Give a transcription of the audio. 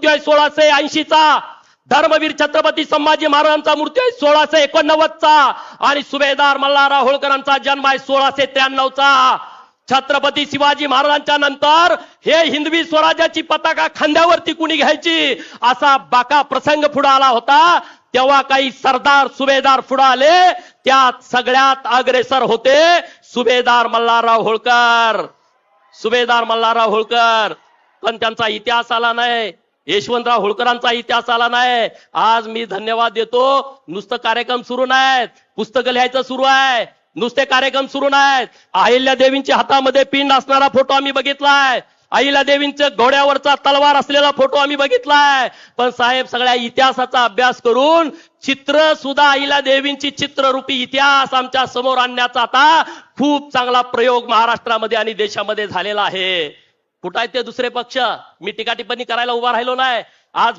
मृत्यू आहे सोळाशे ऐंशीचा. धर्मवीर छत्रपती संभाजी महाराजांचा मृत्यू आहे सोळाशे एकोणनव्वद चा आणि सुभेदार मल्हारराव होळकरांचा जन्म आहे सोळाशे त्र्याण्णव चा छत्रपती शिवाजी महाराजांच्या नंतर हे हिंदवी स्वराज्याची पताका खांद्यावरती कुणी घ्यायची? असा बाका प्रसंग पुढे आला होता. तेव्हा काही सरदार सुभेदार पुढे आले. त्यात सगळ्यात अग्रेसर होते सुभेदार मल्हारराव होळकर. सुभेदार मल्हारराव होळकर. पण त्यांचा इतिहास आला नाही. यशवंतराव होळकरांचा इतिहास आला नाही. आज मी धन्यवाद देतो. नुसतं कार्यक्रम सुरू नाहीत. पुस्तकं लिहायचं सुरू आहे. नुसते कार्यक्रम सुरू नाहीत. अहिल्या देवींच्या हातामध्ये पिंड असणारा फोटो आम्ही बघितलाय. अहिल्या देवींच्या घोड्यावरचा तलवार असलेला फोटो आम्ही बघितलाय. पण साहेब सगळ्या इतिहासाचा अभ्यास करून चित्र सुद्धा अहिल्या देवींची चित्ररूपी इतिहास आमच्यासमोर आणण्याचा आता खूप चांगला प्रयोग महाराष्ट्रामध्ये आणि देशामध्ये झालेला आहे. कुठं आहेत ते दुसरे पक्ष? मी टीका टिप्पणी करायला उभा राहिलो नाही. आज फक्त